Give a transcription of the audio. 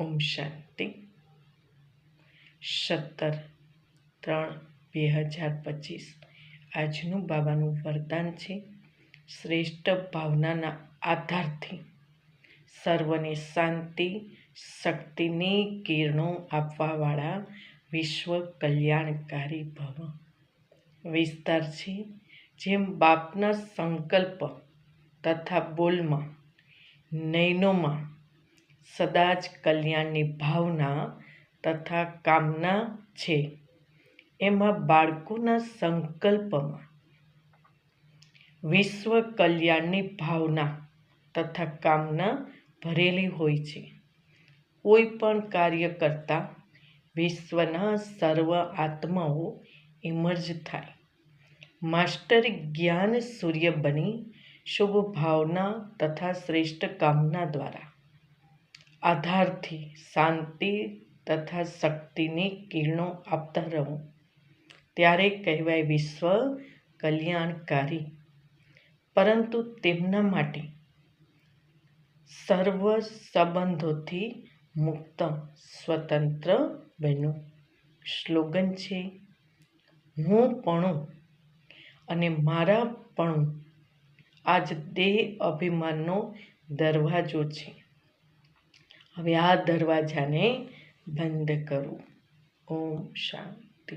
ઓમ શાંતિ. સત્તર ત્રણ બે હજાર પચીસ. આજનું બાબાનું વરદાન છે. શ્રેષ્ઠ ભાવનાના આધારથી સર્વને શાંતિ, શક્તિની કિરણો આપવાવાળા વિશ્વ કલ્યાણકારી ભવ. વિસ્તાર છે જેમ બાપના સંકલ્પ તથા બોલમાં, નયનોમાં સદા જ કલ્યાણની ભાવના તથા કામના છે. એમાં બાળકોના સંકલ્પમાં વિશ્વ કલ્યાણની ભાવના તથા કામના ભરેલી હોય છે. કોઈ પણ કાર્ય કરતા વિશ્વના સર્વ આત્માઓ ઇમર્જ થાય. માસ્ટર જ્ઞાન સૂર્ય બની શુભ ભાવના તથા શ્રેષ્ઠ કામના દ્વારા. આધારથી શાંતિ તથા શક્તિની કિરણો આપતા રહો. ત્યારે કહેવાય વિશ્વ કલ્યાણકારી. પરંતુ તેમના માટે સર્વ સંબંધોથી મુક્ત, સ્વતંત્ર બન્યું. સ્લોગન છે, હું પણ અને મારા પણ આજ દેહ અભિમાનનો દરવાજો છે. હવે આ દરવાજાને બંધ કરું. ઓમ શાંતિ.